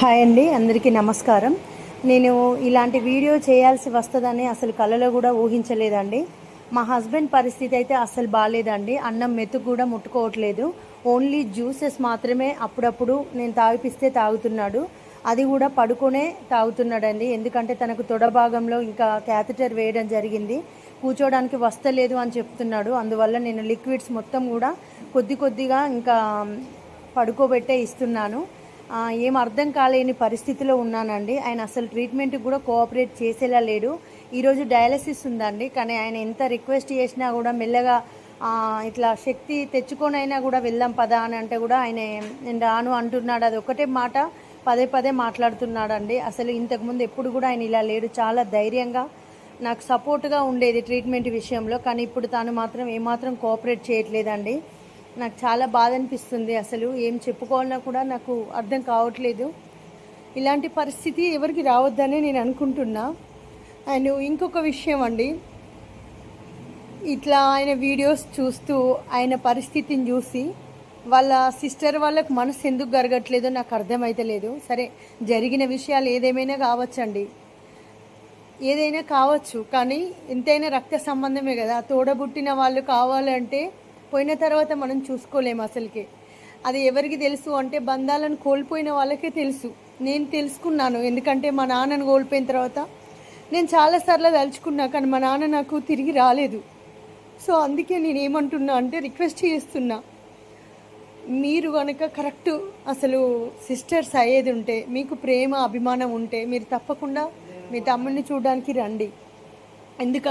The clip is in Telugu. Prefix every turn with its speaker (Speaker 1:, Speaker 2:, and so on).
Speaker 1: హాయ్ అండి అందరికీ నమస్కారం. నేను ఇలాంటి వీడియో చేయాల్సి వస్తుందని అసలు కలలో కూడా ఊహించలేదండి. మా హస్బెండ్ పరిస్థితి అయితే అసలు బాగాలేదండి అన్నం మెతుకు కూడా ముట్టుకోవట్లేదు. ఓన్లీ జ్యూసెస్ మాత్రమే అప్పుడప్పుడు నేను తాగిపిస్తే తాగుతున్నాడు. అది కూడా పడుకునే తాగుతున్నాడండి. ఎందుకంటే తనకు తొడ భాగంలో ఇంకా క్యాథెటర్ వేయడం జరిగింది. కూర్చోవడానికి వస్తలేదు అని చెప్తున్నాడు. అందువల్ల నేను లిక్విడ్స్ మొత్తం కూడా కొద్ది కొద్దిగా ఇంకా పడుకోబెట్టే ఇస్తున్నాను. ఏం అర్థం కాలేని పరిస్థితిలో ఉన్నానండి. ఆయన అసలు ట్రీట్మెంట్కి కూడా కోఆపరేట్ చేసేలా లేడు. ఈరోజు డయాలసిస్ ఉందండి. కానీ ఆయన ఎంత రిక్వెస్ట్ చేసినా కూడా మెల్లగా ఇట్లా శక్తి తెచ్చుకొనైనా కూడా వెళ్దాం పదా అని అంటే కూడా ఆయన నేను రాను అంటున్నాడు. అది ఒకటే మాట పదే పదే మాట్లాడుతున్నాడండి. అసలు ఇంతకుముందు ఎప్పుడు కూడా ఆయన ఇలా లేడు. చాలా ధైర్యంగా నాకు సపోర్ట్గా ఉండేది ట్రీట్మెంట్ విషయంలో. కానీ ఇప్పుడు తాను మాత్రం ఏమాత్రం కోఆపరేట్ చేయట్లేదండి. నాకు చాలా బాధ అనిపిస్తుంది అసలు. ఏం చెప్పుకోవాలన్నా కూడా నాకు అర్థం కావట్లేదు. ఇలాంటి పరిస్థితి ఎవరికి రావద్దని నేను అనుకుంటున్నా. అండ్ ఇంకొక విషయం అండి. ఇట్లా ఆయన వీడియోస్ చూస్తూ ఆయన పరిస్థితిని చూసి వాళ్ళ సిస్టర్ వాళ్ళకు మనసు ఎందుకు జరగట్లేదో నాకు అర్థమైతలేదు సరే జరిగిన విషయాలు ఏదేమైనా కావచ్చండి. ఏదైనా కావచ్చు కానీ ఎంతైనా రక్త సంబంధమే కదా. తోడబుట్టిన వాళ్ళు కావాలంటే పోయిన తర్వాత మనం చూసుకోలేము అసలుకి. అది ఎవరికి తెలుసు అంటే బంధాలను కోల్పోయిన వాళ్ళకే తెలుసు. నేను తెలుసుకున్నాను. ఎందుకంటే మా నాన్నను కోల్పోయిన తర్వాత నేను చాలాసార్లు తలుచుకున్నా కానీ మా నాన్న నాకు తిరిగి రాలేదు. సో అందుకే నేను ఏమంటున్నా అంటే రిక్వెస్ట్ చేస్తున్నా. మీరు కనుక కరెక్ట్ అసలు సిస్టర్స్ అయ్యేది ఉంటే మీకు ప్రేమ అభిమానం ఉంటే మీరు తప్పకుండా మీ తమ్ముడిని చూడడానికి రండి. ఎందుకంటే